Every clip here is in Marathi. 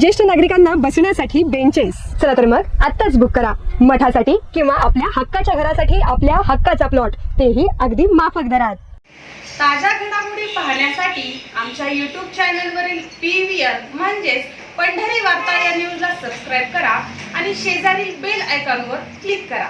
ज्येष्ठ नागरिकांना बसण्यासाठी बेंचेस चला तर मग आत्ताच बुक करा. मठासाठी किंवा आपल्या हक्काच्या घरासाठी आपल्या हक्काचा प्लॉट तेही अगदी माफक दरात. ताज्या घडामोडी पाहण्यासाठी आमच्या यूट्यूब चॅनलवरील पी व्ही आर म्हणजेच पंढरी वार्ता या न्यूजला सबस्क्राईब करा आणि शेजारील बेल आयकॉनवर क्लिक करा.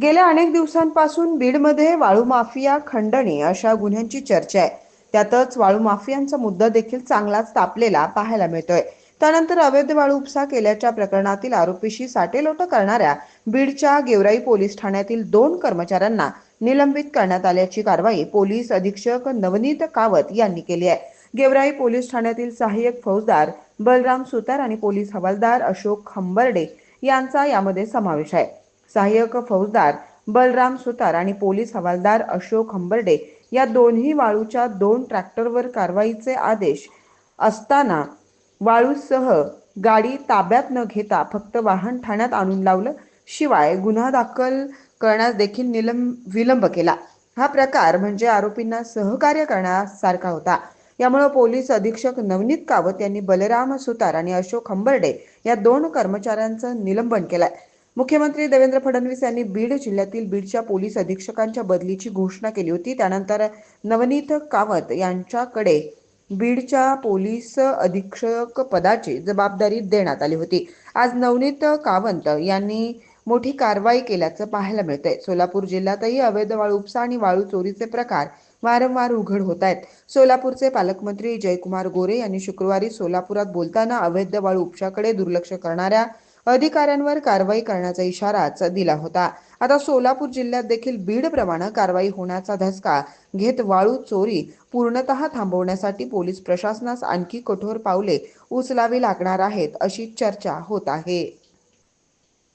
गेल्या अनेक दिवसांपासून बीडमध्ये वाळू माफिया खंडणी अशा गुन्ह्यांची चर्चा आहे. त्यातच वाळू माफियांचा मुद्दा देखील चांगलाच तापलेला पाहायला मिळतोय. त्यानंतर अवैध वाळू उपसा केल्याच्या प्रकरणातील आरोपीशी साटेलोट करणाऱ्या बीडच्या गेवराई पोलीस ठाण्यातील दोन कर्मचाऱ्यांना निलंबित करण्यात आल्याची कारवाई पोलीस अधीक्षक नवनीत कावत यांनी केली आहे. गेवराई पोलीस ठाण्यातील सहाय्यक फौजदार बलराम सुतार आणि पोलीस हवालदार अशोक खंबर्डे यांचा यामध्ये समावेश आहे. सहाय्यक फौजदार बलराम सुतार आणि पोलीस हवालदार अशोक हंबर्डे या दोन्ही वाळूच्या दोन ट्रॅक्टरवर कारवाईचे आदेश असताना वाळूसह गाडी ताब्यात न घेता फक्त वाहन ठाण्यात आणून लावलं शिवाय गुन्हा दाखल करण्यास देखील निलंब विलंब केला. हा प्रकार म्हणजे आरोपींना सहकार्य करण्यासारखा होता. यामुळे पोलीस अधीक्षक नवनीत कावत यांनी बलराम सुतार आणि अशोक हंबर्डे या दोन कर्मचाऱ्यांचं निलंबन केलंय. मुख्यमंत्री देवेंद्र फडणवीस यांनी बीड जिल्ह्यातील बीडच्या पोलीस अधीक्षकांच्या बदलीची घोषणा केली होती. त्यानंतर नवनीत कावत यांच्याकडे बीडच्या पोलीस अधीक्षक पदाची जबाबदारी देण्यात आली होती. आज नवनीत कावंत यांनी मोठी कारवाई केल्याचं पाहायला मिळतंय. सोलापूर जिल्ह्यातही अवैध वाळू उपसा आणि वाळू चोरीचे प्रकार वारंवार उघड होत आहेत. सोलापूरचे पालकमंत्री जयकुमार गोरे यांनी शुक्रवारी सोलापुरात बोलताना अवैध वाळू उपशाकडे दुर्लक्ष करणाऱ्या अधिकाऱ्यांवर कारवाई करण्याचा इशाराच दिला होता. आता सोलापूर जिल्ह्यात देखील बीड प्रमाणे कारवाई होण्याचा धसका घेत वाळू चोरी पूर्णतः थांबवण्यासाठी पोलीस प्रशासनास आणखी कठोर पावले उचलावी लागणार आहेत अशी चर्चा होत आहे.